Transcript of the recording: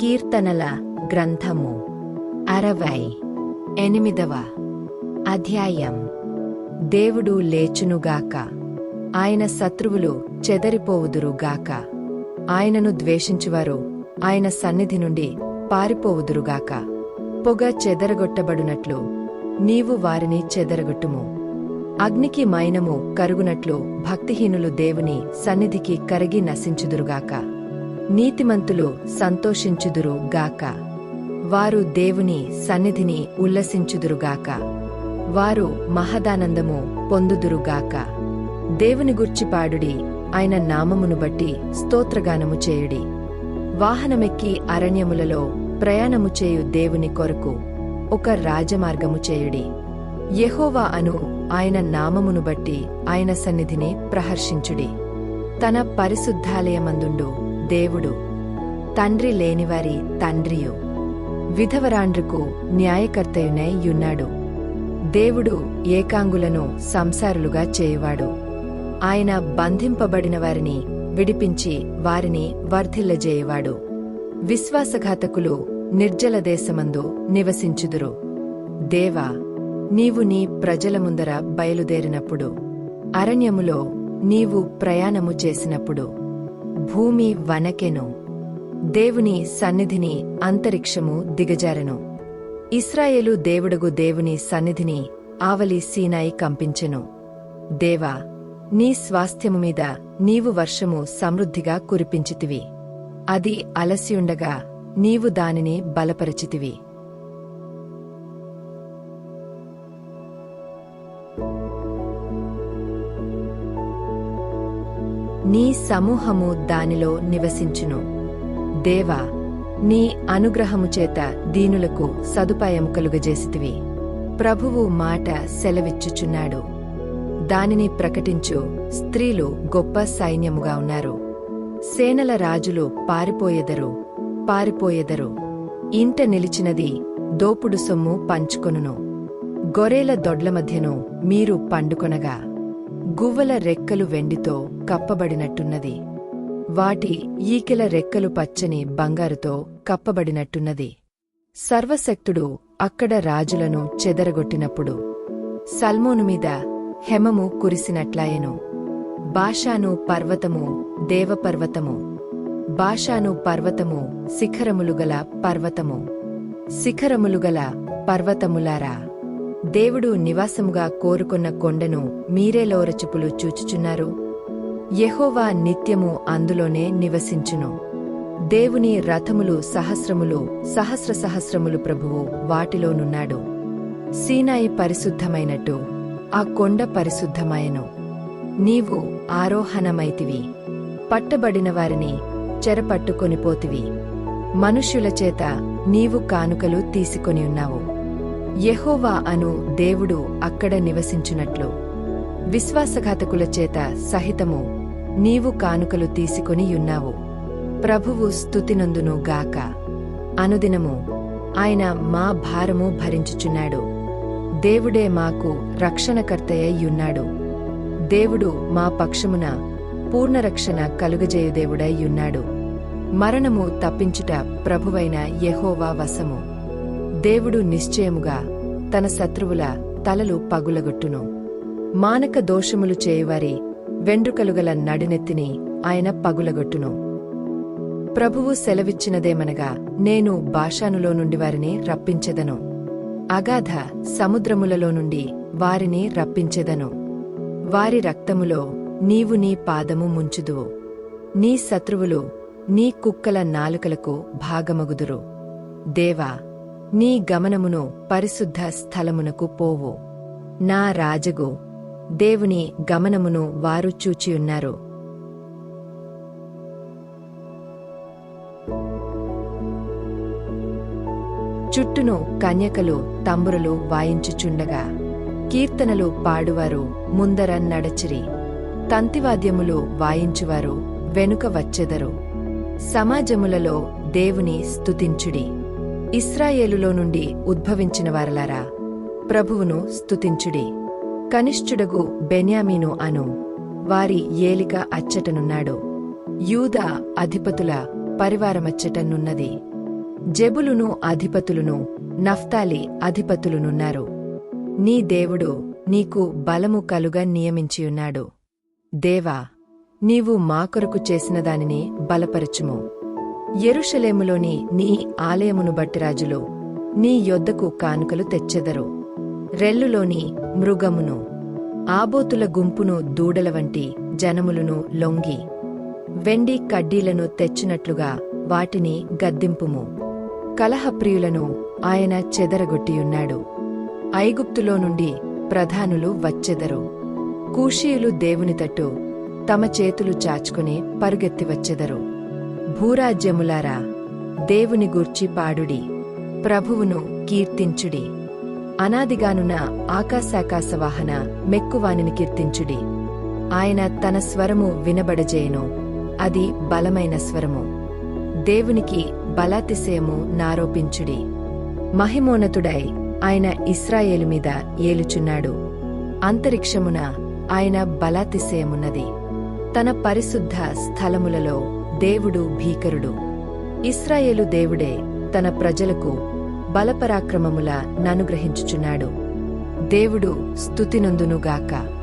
కీర్తనల గ్రంథము. అరవై ఎనిమిదవ అధ్యాయం. దేవుడు లేచునుగాక. ఆయన శత్రువులు చెదరిపోవుదురుగాక. ఆయనను ద్వేషించువారు ఆయన సన్నిధి నుండి పారిపోవుదురుగాక. పొగ చెదరగొట్టబడునట్లు నీవు వారిని చెదరగొట్టుము. అగ్నికి మైనము కరుగునట్లు భక్తిహీనులు దేవుని సన్నిధికి కరిగి నశించుదురుగాక. నీతిమంతులు సంతోషించుదురు గాక. వారు దేవుని సన్నిధిని ఉల్లసించుదురుగాక వారు మహదానందము పొందుదురుగాక దేవుని గుర్చి పాడుడి ఆయన నామమును బట్టి స్తోత్రగానము చేయుడి. వాహనమెక్కి అరణ్యములలో ప్రయాణము చేయు దేవుని కొరకు ఒక రాజమార్గము చేయుడి. యెహోవా అను ఆయన నామమును బట్టి ఆయన సన్నిధిని ప్రహర్షించుడి. తన పరిశుద్ధాలయమందుండు దేవుడు. తండ్రి లేనివారి తండ్రియు. విధవరాండ్రుకు న్యాయకర్తయునై యున్నాడు. దేవుడు ఏకాంగులను సంసారులుగా చేయువాడు. ఆయన బంధింపబడిన వారిని విడిపించి వారిని వర్ధిల్లజేయువాడు. విశ్వాసఘాతకులు నిర్జల దేశమందు నివసించుదురు. దేవా నీవు నీ ప్రజల ముందర బయలుదేరినప్పుడు అరణ్యములో నీవు ప్రయాణము చేసినప్పుడు భూమి వనకెను. దేవుని సన్నిధిని అంతరిక్షము దిగజారెను. ఇస్రాయేలు దేవుడగు దేవుని సన్నిధిని ఆవలి సీనాయి కంపించెను. దేవా నీ స్వాస్థ్యము మీద నీవు వర్షము సమృద్ధిగా కురిపించితివి. అది అలసియుండగా నీవు దానిని బలపరచితివి. నీ సమూహము దానిలో నివసించును. దేవా నీ అనుగ్రహము చేత దీనులకు సదుపాయం కలుగజేసితివి. ప్రభువు మాట సెలవిచ్చుచున్నాడు. దానిని ప్రకటించు స్త్రీలు గొప్ప సైన్యముగా ఉన్నారు. సేనల రాజులు పారిపోయెదరు పారిపోయెదరు. ఇంట నిలిచినది దోపుడు సొమ్ము పంచుకొనును. గొరేల దొడ్ల మధ్యను మీరు పండుకొనగా. గువ్వల రెక్కలు వెండితో కప్పబడినట్టున్నది. వాటి ఈకెల రెక్కలు పచ్చని బంగారుతో కప్పబడినట్టున్నది. సర్వశక్తుడు అక్కడ రాజులను చెదరగొట్టినప్పుడు సల్మోను మీద హెమము కురిసినట్లాయెను. బాషాను పర్వతము దేవపర్వతము. బాషాను పర్వతము శిఖరములుగల పర్వతము. శిఖరములుగల పర్వతములారా. దేవుడు నివాసముగా కోరుకున్న కొండను మీరే లోరచుపులు చూచుచున్నారు. యహోవా నిత్యము అందులోనే నివసించును. దేవుని రథములు సహస్రములు సహస్ర సహస్రములు ప్రభువు వాటిలోనున్నాడు సీనాయి పరిశుద్ధమైనట్టు ఆ కొండ పరిశుద్ధమాయను. నీవు ఆరోహణమైతివి. పట్టబడిన వారిని చెరపట్టుకొనిపోతివి మనుష్యుల చేత నీవు కానుకలు తీసుకొని ఉన్నావు. యెహోవా అను దేవుడు అక్కడ నివసించునట్లు. విశ్వాసఘాతకుల చేత సహితము నీవు కానుకలు తీసుకొని యున్నావు ప్రభువు స్తుతినందును గాక. అనుదినము ఆయన మా భారము భరించుచున్నాడు. దేవుడే మాకు రక్షణకర్తయ్యున్నాడు దేవుడు మా పక్షమున పూర్ణరక్షణ కలుగజేయుదేవుడై యున్నాడు మరణము తప్పించుట ప్రభువైన యెహోవా వశము. దేవుడు నిశ్చయముగా తన శత్రువుల తలలు పగులగొట్టును. మానక దోషములు చేయువారి వెండ్రుకలుగల నడినెత్తిని ఆయన పగులగొట్టును. ప్రభువు సెలవిచ్చినదేమనగా నేను భాషానులో నుండి వారిని రప్పించెదను. అగాధ సముద్రములలో నుండి వారిని రప్పించెదను. వారి రక్తములో నీవు నీ పాదము ముంచుదువు. నీ శత్రువులు నీ కుక్కల నాలుకలకు భాగమగుదురు. దేవా నీ గమనమును పరిశుద్ధ స్థలమునకు పోవు. నా రాజగు దేవుని గమనమును వారు చూచియున్నారు చుట్టును కన్యకలు తంబురలు వాయించుచుండగా కీర్తనలు పాడువారు ముందర నడచిరి. తంతివాద్యములు వాయించువారు వెనుక వచ్చెదరు. సమాజములలో దేవుని స్తుతించుడి. ఇస్రాయేలులో నుండి ఉద్భవించిన వారలారా ప్రభువును స్తుతించుడి. కనిష్ఠుడగు బెన్యామీను అను వారి ఏలిక అచ్చటనున్నాడు. యూదా అధిపతుల పరివారమచ్చటనున్నది. జెబులును అధిపతులును నఫ్తాలి అధిపతులునున్నారు. నీ దేవుడు నీకు బలము కలుగా నియమించియున్నాడు. దేవా నీవు మా కొరకు చేసిన దానిని బలపరచుము. ఎరుషలేములోని నీ ఆలయమును బట్టి రాజులు నీ యొద్దకు కానుకలు తెచ్చెదరు. రెల్లులోని మృగమును ఆబోతుల గుంపును దూడల వంటి జనములను లొంగి వెండి కడ్డీలను తెచ్చినట్లుగా వాటిని గద్దింపుము. కలహప్రియులను ఆయన చెదరగొట్టియున్నాడు. ఐగుప్తులో నుండి ప్రధానులు వచ్చెదరు. కూషీయులు దేవుని తట్టు తమ చేతులు చాచుకుని పరుగెత్తి వచ్చెదరు. భూరాజ్యములారా దేవుని గూర్చి పాడుడి ప్రభువును కీర్తించుడి అనాదిగానున్న ఆకాశాకాశవాహన మెక్కువానిని కీర్తించుడి. ఆయన తన స్వరము వినబడజేయును అది బలమైన స్వరము. దేవునికి బలాతిశయము నారోపించుడి. మహిమోన్నతుడై ఆయన ఇస్రాయేలు మీద ఏలుచున్నాడు. అంతరిక్షమున ఆయన బలాతిశయమున్నది. తన పరిశుద్ధ స్థలములలో దేవుడు భీకరుడు. ఇస్రాయేలు దేవుడే తన ప్రజలకు బలపరాక్రమముల ననుగ్రహించుచున్నాడు. దేవుడు స్తుతినందునుగాక.